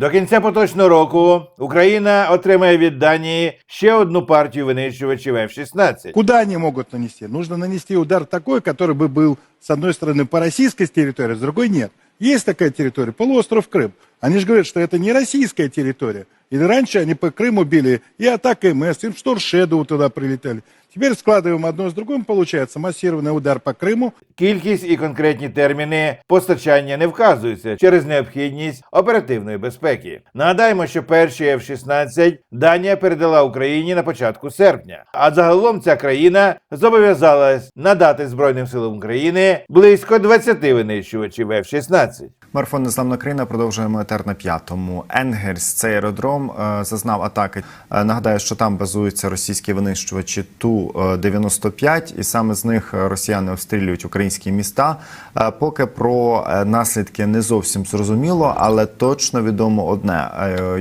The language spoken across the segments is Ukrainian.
До кінця поточного року Україна отримає від Данії ще одну партію винищувачів F-16. Куда они могут нанести? Нужно нанести удар такой, который бы был, с одной стороны, по российской территории, с другой нет. Есть такая территория, полуостров Крым. Они же говорят, что это не российская территория. И раньше они по Крыму били и атака МС, и Шторшеду туда прилетели. Теперь складываем одно с другим, получается массированный удар по Крыму. Кількість і конкретні терміни постачання не вказуються через необхідність оперативної безпеки. Нагадаємо, що перші F-16 Данія передала Україні на початку серпня. А загалом ця країна зобов'язалась надати Збройним силам України близько 20 винищувачів F-16. Марафон Незламна країна продовжуємо етер на п'ятому. Енгельс, цей аеродром, е, зазнав атаки. Е, Нагадаю, що там базуються російські винищувачі Ту-95, і саме з них е, росіяни обстрілюють українські міста. Е, Поки про е, наслідки не зовсім зрозуміло, але точно відомо одне: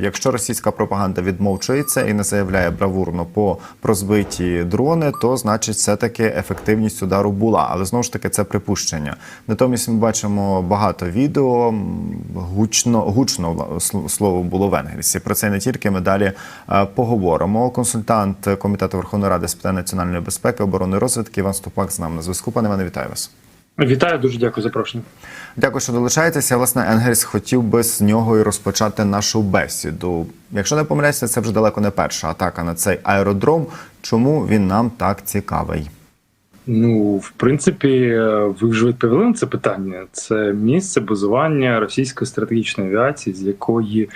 якщо російська пропаганда відмовчується і не заявляє бравурно по про збиті дрони, то значить все-таки ефективність удару була. Але знову ж таки це припущення. Натомість ми бачимо багато відео. Гучно гучно слово було в Енгельсі. Про це не тільки ми далі поговоримо. Консультант комітету Верховної Ради з питань національної безпеки, оборони і розвідки Іван Ступак з нами на зв'язку. Пане Іване, вітаю вас. Вітаю, дуже дякую за запрошення. Дякую, що долучаєтеся. Власне, Енгельс хотів би з нього і розпочати нашу бесіду. Якщо не помиляюся, це вже далеко не перша атака на цей аеродром. Чому він нам так цікавий? Ну, в принципі, ви вже відповіли на це питання. Це місце базування російської стратегічної авіації, з якої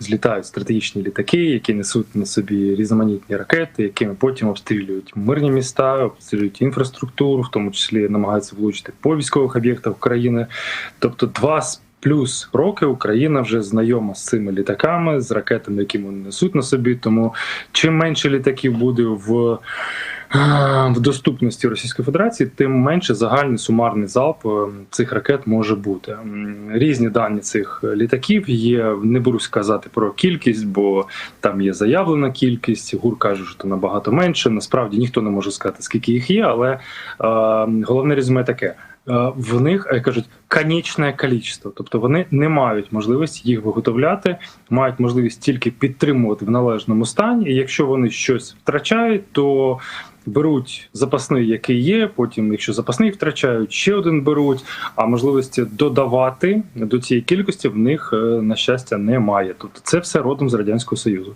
злітають стратегічні літаки, які несуть на собі різноманітні ракети, якими потім обстрілюють мирні міста, обстрілюють інфраструктуру, в тому числі намагаються влучити по військових об'єктах України. Тобто, два плюс роки Україна вже знайома з цими літаками, з ракетами, які вони несуть на собі. Тому чим менше літаків буде в в доступності Російської Федерації, тим менше загальний сумарний залп е, цих ракет може бути. Різні дані цих літаків є. Не берусь казати про кількість, бо там є заявлена кількість. ГУР каже, що то набагато менше. Насправді ніхто не може сказати, скільки їх є, але е, головне резюме таке. Е, В них кажуть конечне кількість, тобто вони не мають можливості їх виготовляти, мають можливість тільки підтримувати в належному стані. І якщо вони щось втрачають, то беруть запасний, який є. Потім, якщо запасний втрачають, ще один беруть. А можливості додавати до цієї кількості в них е, на щастя немає. Тобто це все родом з радянського союзу.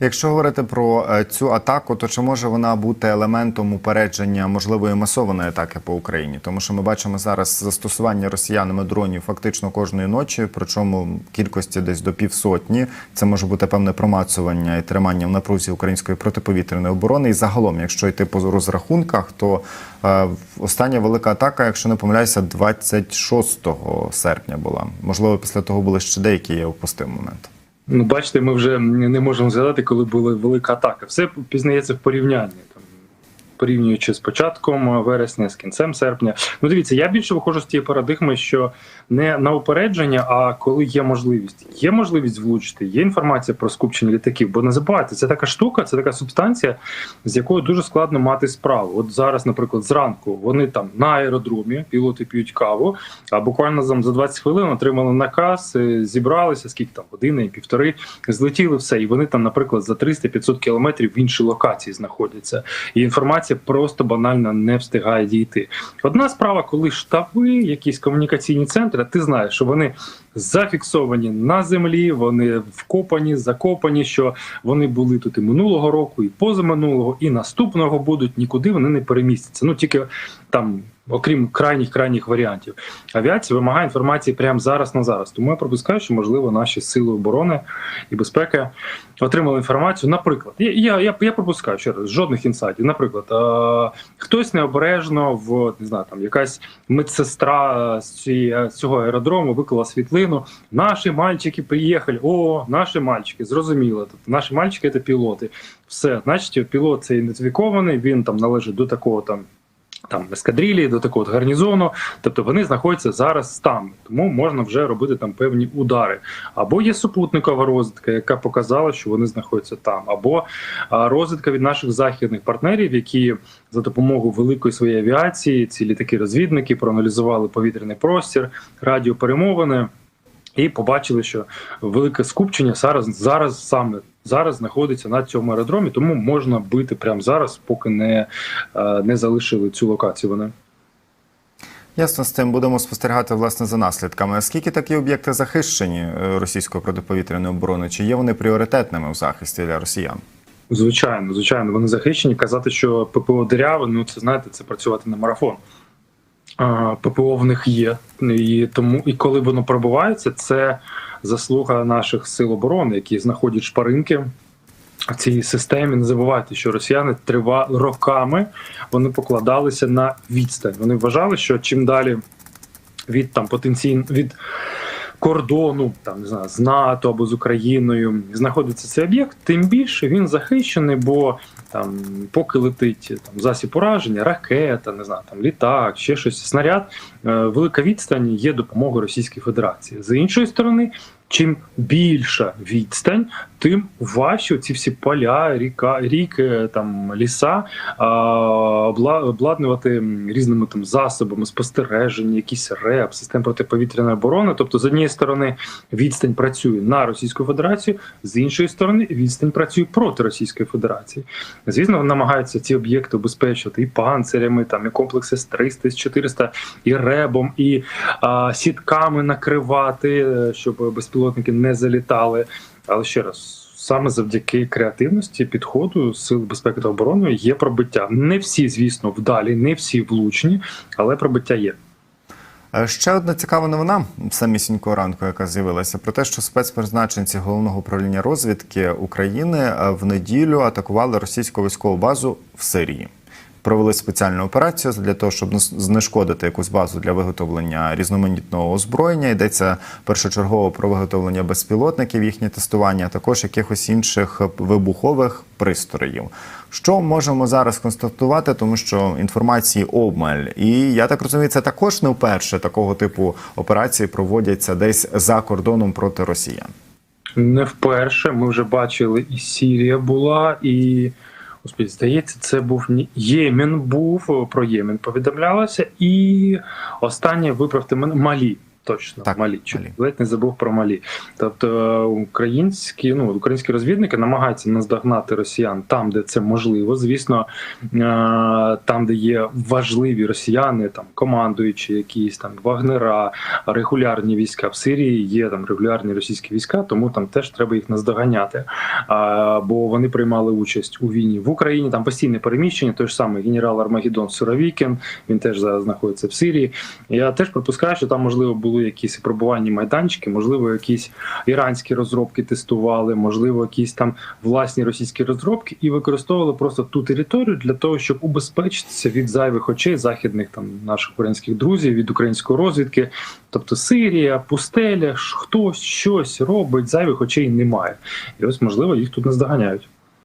Якщо говорити про е, цю атаку, то чи може вона бути елементом упередження можливої масованої атаки по Україні? Тому що ми бачимо зараз застосування росіянами дронів фактично кожної ночі, причому кількості десь до півсотні. Це може бути певне промацування і тримання в напрузі української протиповітряної оборони. І загалом, якщо йти по розрахунках, то е, остання велика атака, якщо не помиляюся, 26 серпня була. Можливо, після того були ще деякі я упустив момент. Ну, бачите, ми вже не можемо згадати, коли була велика атака. Все пізнається в порівнянні. Порівнюючи з початком вересня, з кінцем серпня. Ну, дивіться, я більше виходжу з тієї парадигми, що не на упередження, а коли є можливість. Є можливість влучити, є інформація про скупчення літаків. Бо не забувайте, це така штука, це така субстанція, з якою дуже складно мати справу. От зараз, наприклад, зранку вони там на аеродромі, пілоти п'ють каву, а буквально за 20 хвилин отримали наказ, е, зібралися, скільки там години, півтори, злетіли все. І вони там, наприклад, за 300-500 кілометрів в іншій локації знаходяться. І інформація просто банально не встигає дійти. Одна справа, коли штаби, якісь комунікаційні центри, ти знаєш, що вони зафіксовані на землі, вони вкопані, закопані, що вони були тут і минулого року, і позаминулого, і наступного будуть нікуди вони не перемістяться. Ну тільки там. Окрім крайніх крайніх варіантів, авіація вимагає інформації прямо зараз на зараз. Тому я пропускаю, що можливо наші сили оборони і безпеки отримали інформацію. Наприклад, я я, я, я пропускаю ще раз жодних інсайдів. Наприклад, е, хтось необережно в не знаю, там якась медсестра цієї, з цього аеродрому виклала світлину. Наші мальчики приїхали. О, наші мальчики, зрозуміло. Тобто наші мальчики це пілоти. Все, значить, пілот це ідентифікований. Він там належить до такого там. Там ескадрилі до такого гарнізону, тобто вони знаходяться зараз там, тому можна вже робити там певні удари. Або є супутникова розвідка, яка показала, що вони знаходяться там, або розвідка від наших західних партнерів, які за допомогою великої своєї авіації, ці літаки розвідники проаналізували повітряний простір, радіоперемовини. і побачили, що велике скупчення зараз, зараз саме зараз знаходиться на цьому аеродромі, тому можна бити прямо зараз, поки не, е, не залишили цю локацію. Вони. Ясно, з тим будемо спостерігати власне за наслідками. Скільки такі об'єкти захищені е, російської протиповітряної оборони? Чи є вони пріоритетними в захисті для росіян? Звичайно, звичайно, вони захищені. Казати, що ППО диряве, ну це знаєте, це працювати на марафон. ППО в них є, і тому і коли воно пробувається, це заслуга наших сил оборони, які знаходять шпаринки в цій системі. Не забувайте, що росіяни трива роками вони покладалися на відстань. Вони вважали, що чим далі від там потенційно від кордону, там не знаю, з НАТО або з Україною знаходиться цей об'єкт, тим більше він захищений, бо там, поки летить там засіб ураження, ракета, не знаю, там літак, ще щось, снаряд, е, велика відстань є допомогою Російській Федерації. З іншої сторони, чим більша відстань, тим важче ці всі поля, ріка, ріки, там ліса обладнувати різними там засобами спостереження, якісь РЕП, систем протиповітряної оборони. Тобто, з однієї сторони, відстань працює на Російську Федерацію, з іншої сторони, відстань працює проти Російської Федерації. Звісно, намагаються ці об'єкти обезпечувати і панцирями, там і комплекси з 300, з 400, і ребом, і а, сітками накривати, е, щоб безпілотники не залітали. Але ще раз. Саме завдяки креативності підходу сил безпеки та оборони є пробиття. Не всі, звісно, вдалі, не всі влучні, але пробиття є. Ще одна цікава новина самісінького ранку, яка з'явилася, про те, що спецпризначенці головного управління розвідки України е, в неділю атакували російську військову базу в Сирії. Провели спеціальну операцію для того, щоб знешкодити якусь базу для виготовлення різноманітного озброєння. Йдеться першочергово про виготовлення безпілотників, їхнє тестування, а також якихось інших вибухових пристроїв. Що можемо зараз констатувати, тому що інформації обмаль, і я так розумію, це також не вперше такого типу операції проводяться десь за кордоном проти росіян. Не вперше. Ми вже бачили, і Сірія була, і Господи, здається, це був Ємен був про Ємен повідомлялося, і останнє виправте мене Малі. Точно, Так, Малі. Малі. ледь не забув про Малі. Тобто е, українські, ну українські розвідники намагаються наздогнати росіян там, де це можливо. Звісно, е, там, де є важливі росіяни, там командуючі, якісь там вагнера, регулярні війська в Сирії є там регулярні російські війська, тому там теж треба їх наздоганяти. Бо вони приймали участь у війні в Україні. Там постійне переміщення. Той ж самий генерал Армагеддон Суровікін. Він теж зараз знаходиться в Сирії. Я теж припускаю, що там можливо були якісь пробувальні майданчики, можливо, якісь іранські розробки тестували, можливо, якісь там власні російські розробки, і використовували просто ту територію для того, щоб убезпечитися від зайвих очей західних там наших українських друзів, від української розвідки. Тобто Сирія, пустеля, хтось щось робить, зайвих очей немає. І ось можливо їх тут наздоганяють.